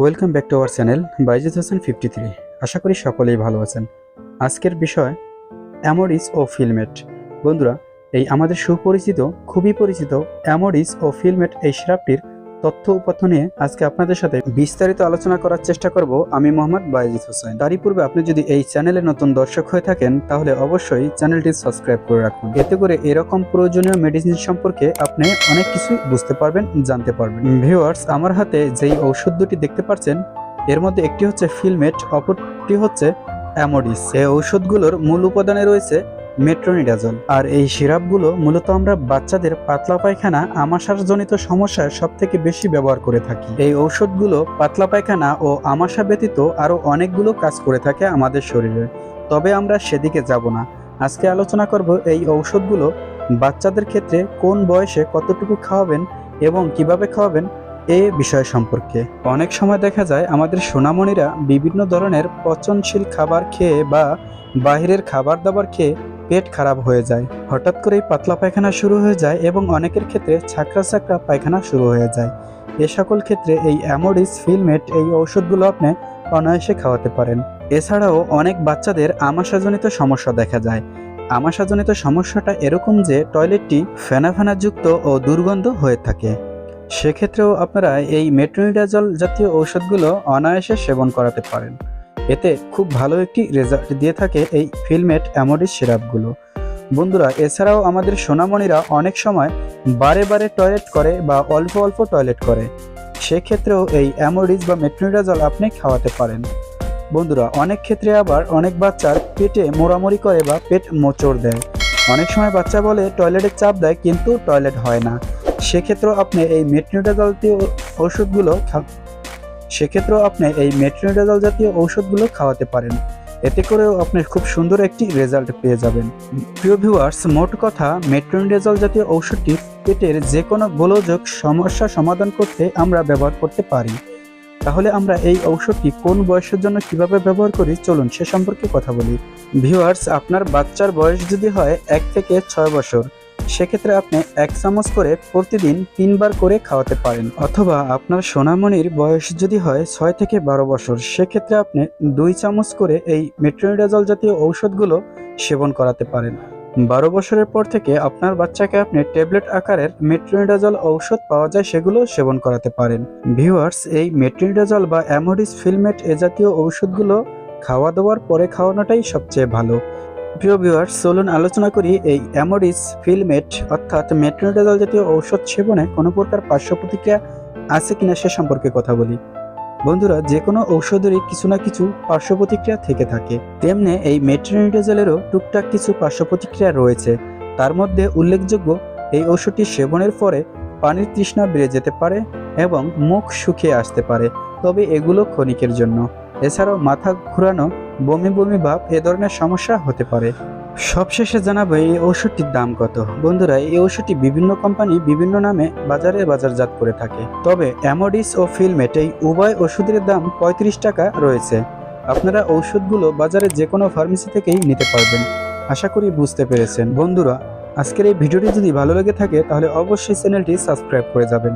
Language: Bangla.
Welcome back to our channel Baijes Hossain fifty three আশা করি সকলেই ভালো আছেন। আজকের বিষয় অ্যামোরিস ও ফিলমেট বন্ধুরা, এই আমাদের সুপরিচিত, খুবই পরিচিত অ্যামোরিস ও ফিলমেট এই সিরাপটির তথ্য উপাত্ত নিয়ে আজকে আপনাদের সাথে বিস্তারিত আলোচনা করার চেষ্টা করব আমি মোহাম্মদ বাইজিৎ হোসেন। তারই পূর্বে আপনি যদি এই চ্যানেলে নতুন দর্শক হয়ে থাকেন, তাহলে অবশ্যই চ্যানেলটি সাবস্ক্রাইব করে রাখুন। এতে করে এরকম প্রয়োজনীয় মেডিসিন সম্পর্কে আপনি অনেক কিছু বুঝতে পারবেন, জানতে পারবেন। ভিউয়ার্স আমার হাতে যেই ঔষধ দুটি দেখতে পাচ্ছেন, এর মধ্যে একটি হচ্ছে ফিলমেট অপরটি হচ্ছে অ্যামোডিস এই ঔষধগুলোর মূল উপাদানে রয়েছে মেট্রোনিডাজল আর এই সিরাপগুলো মূলত আমরা বাচ্চাদের পাতলা পায়খানা আমাশার জনিত সমস্যায় সব থেকে বেশি ব্যবহার করে থাকি। এই ঔষধগুলো পাতলা পায়খানা ও আমাশা ব্যতীত আরও অনেকগুলো কাজ করে থাকে আমাদের শরীরে। তবে আমরা সেদিকে যাব না। আজকে আলোচনা করব এই ঔষধগুলো বাচ্চাদের ক্ষেত্রে কোন বয়সে কতটুকু খাওয়াবেন এবং কীভাবে খাওয়াবেন এ বিষয় সম্পর্কে। অনেক সময় দেখা যায় আমাদের সোনামণিরা বিভিন্ন ধরনের পচনশীল খাবার খেয়ে বা বাইরের খাবার দাবার খেয়ে পেট খারাপ হয়ে যায়। হঠাৎ করেই পাতলা পায়খানা শুরু হয়ে যায় এবং অনেকের ক্ষেত্রে ছাকরা ছাকরা পায়খানা শুরু হয়ে যায়। এ সকল ক্ষেত্রে এই অ্যামোডিস ফিলমেট এই ঔষধগুলো আপনি অনায়াসে খাওয়াতে পারেন। এছাড়াও অনেক বাচ্চাদের আমাশাজনিত সমস্যা দেখা যায়। আমাশাজনিত সমস্যাটা এরকম যে টয়লেটটি ফেনা ফেনাযুক্ত ও দুর্গন্ধ হয়ে থাকে। সেক্ষেত্রেও আপনারা এই মেট্রোনিডাজল জাতীয় ঔষধগুলো অনায়াসে সেবন করাতে পারেন। এতে খুব ভালো একটি রেজাল্ট দিয়ে থাকে এই ফিলমেট অ্যামোডিস সিরাপগুলো। বন্ধুরা, এছাড়াও আমাদের সোনামণিরা অনেক সময় বারে বারে টয়লেট করে বা অল্প অল্প টয়লেট করে। সেক্ষেত্রেও এই অ্যামোডিস বা মেট্রোনিডাজল আপনি খাওয়াতে পারেন। বন্ধুরা, অনেক ক্ষেত্রে আবার অনেক বাচ্চার পেটে মোড়ামুড়ি করে বা পেট মোচড় দেয়। অনেক সময় বাচ্চা বলে টয়লেটের চাপ দেয় কিন্তু টয়লেট হয় না। সেক্ষেত্রেও আপনি এই মেট্রোনিডাজল ওষুধগুলো সেক্ষেত্রেও আপনি এই মেট্রোনিডাজল জাতীয় ঔষধগুলো খাওয়াতে পারেন। এতে করেও আপনি খুব সুন্দর একটি রেজাল্ট পেয়ে যাবেন। প্রিয় ভিউয়ার্স মোট কথা মেট্রোনিডাজল জাতীয় ঔষধটি পেটের যে কোনো গোলযোগ সমস্যা সমাধান করতে আমরা ব্যবহার করতে পারি। তাহলে আমরা এই ঔষধটি কোন বয়সের জন্য কীভাবে ব্যবহার করি, চলুন সে সম্পর্কে কথা বলি। ভিউয়ার্স আপনার বাচ্চার বয়স যদি হয় এক থেকে ছয় বছর। সেক্ষেত্রে আপনি এক চামচ করে প্রতিদিন তিনবার করে খাওয়াতে পারেন। অথবা আপনার সোনামণির বয়স যদি হয় ছয় থেকে বারো বছর, সেক্ষেত্রে আপনি দুই চামচ করে এই মেট্রোনিডাজল জাতীয় ঔষধগুলো সেবন করাতে পারেন। বারো বছরের পর থেকে আপনার বাচ্চাকে আপনি ট্যাবলেট আকারের মেট্রোনিডাজল ঔষধ পাওয়া যায় সেগুলো সেবন করাতে পারেন। ভিউয়ার্স, এই মেট্রোনিডাজল বা অ্যামোডিস ফিলমেট এ জাতীয় ঔষধগুলো খাওয়া দাওয়ার পরে খাওয়ানোটাই সবচেয়ে ভালো। প্রিয় ভিউয়ার্স চলুন আলোচনা করি এই অ্যামোডিস ফিলমেট অর্থাৎ মেট্রোনিডাজল জাতীয় ঔষধ সেবনে কোনো প্রকার পার্শ্ব প্রতিক্রিয়া আছে কিনা সে সম্পর্কে কথা বলি। বন্ধুরা, যে কোনো ঔষধেরই কিছু না কিছু পার্শ্ব প্রতিক্রিয়া থেকে থাকে। তেমনি এই মেট্রোনিডাজলেরও টুকটাক কিছু পার্শ্ব প্রতিক্রিয়া রয়েছে। তার মধ্যে উল্লেখযোগ্য, এই ঔষধটি সেবনের পরে পানির তৃষ্ণা বেড়ে যেতে পারে এবং মুখ শুকিয়ে আসতে পারে। তবে এগুলো ক্ষণিকের জন্য। এছাড়াও মাথা ঘুরানো বমি বমি ভাব এ ধরনের সমস্যা হতে পারে। সবশেষে জানাব এই ওষুধটির দাম কত। বন্ধুরা, এই ওষুধটি বিভিন্ন কোম্পানি বিভিন্ন নামে বাজারে বাজারজাত করে থাকে। তবে অ্যামোডিস ও ফিলমেট এই উভয় ওষুধের দাম পঁয়ত্রিশ টাকা রয়েছে। আপনারা ঔষধগুলো বাজারে যে কোনো ফার্মেসি থেকেই নিতে পারবেন। আশা করি বুঝতে পেরেছেন। বন্ধুরা, আজকের এই ভিডিওটি যদি ভালো লেগে থাকে, তাহলে অবশ্যই চ্যানেলটি সাবস্ক্রাইব করে যাবেন।